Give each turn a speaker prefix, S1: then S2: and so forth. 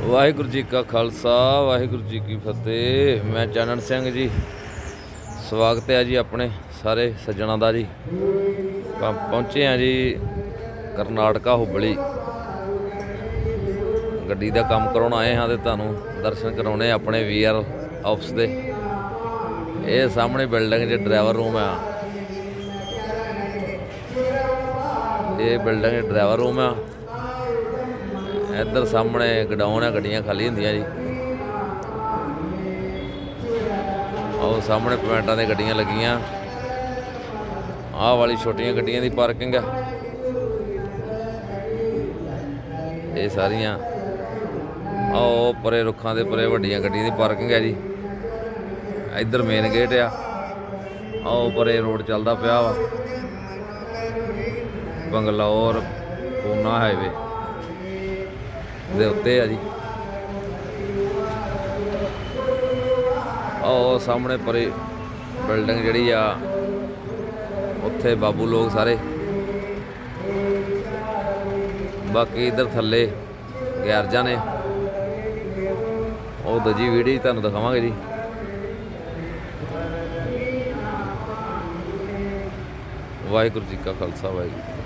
S1: ਵਾਹਿਗੁਰੂ ਜੀ ਕਾ ਖਾਲਸਾ, ਵਾਹਿਗੁਰੂ ਜੀ ਕੀ ਫਤਿਹ। ਮੈਂ ਚੰਨਣ ਸਿੰਘ ਜੀ। ਸਵਾਗਤ ਹੈ ਜੀ ਆਪਣੇ ਸਾਰੇ ਸੱਜਣਾਂ ਦਾ ਜੀ। ਪਹੁੰਚੇ ਆ ਜੀ ਕਰਨਾਟਕਾ ਹੁਬਲੀ। ਗੱਡੀ ਦਾ ਕੰਮ ਕਰਾਉਣ ਆਏ ਹਾਂ ਤੇ ਤੁਹਾਨੂੰ ਦਰਸ਼ਨ ਕਰਾਉਣੇ ਆਪਣੇ ਵੀਆਰ ਆਫਿਸ ਦੇ। ਇਹ ਸਾਹਮਣੇ ਬਿਲਡਿੰਗ 'ਚ ਡਰਾਈਵਰ ਰੂਮ ਆ। ਇਹ ਬਿਲਡਿੰਗ 'ਚ ਡਰਾਈਵਰ ਰੂਮ ਆ। ਇੱਧਰ ਸਾਹਮਣੇ ਗਡਾਊਨ ਆ, ਗੱਡੀਆਂ ਖਾਲੀ ਹੁੰਦੀਆਂ ਜੀ। ਉਹ ਸਾਹਮਣੇ ਪਮੈਂਟਾਂ ਦੇ ਗੱਡੀਆਂ ਲੱਗੀਆਂ। ਆਹ ਵਾਲੀ ਛੋਟੀਆਂ ਗੱਡੀਆਂ ਦੀ ਪਾਰਕਿੰਗ ਆ। ਇਹ ਸਾਰੀਆਂ। ਆਹ ਉਹ ਪਰੇ ਰੁੱਖਾਂ ਦੇ ਪਰੇ ਵੱਡੀਆਂ ਗੱਡੀਆਂ ਦੀ ਪਾਰਕਿੰਗ ਹੈ ਜੀ। ਇੱਧਰ ਮੇਨ ਗੇਟ ਆ। ਆਹ ਉਹ ਪਰੇ ਰੋਡ ਚੱਲਦਾ ਪਿਆ ਵਾ। ਬੰਗਲੌਰ, ਪੂਨਾ ਹਾਈਵੇ ਦੇ ਉੱਤੇ ਆ ਜੀ। ਉਹ ਸਾਹਮਣੇ ਪਰੇ ਬਿਲਡਿੰਗ ਜਿਹੜੀ ਆ, ਉੱਥੇ ਬਾਬੂ ਲੋਕ ਸਾਰੇ। ਬਾਕੀ ਇਧਰ ਥੱਲੇ ਗੈਰਜਾਂ ਨੇ। ਉਹ ਦੂਜੀ ਵੀਡੀਓ ਤੁਹਾਨੂੰ ਦਿਖਾਵਾਂਗੇ ਜੀ। ਵਾਹਿਗੁਰੂ ਜੀ ਕਾ ਖਾਲਸਾ, ਵਾਹਿਗੁਰੂ।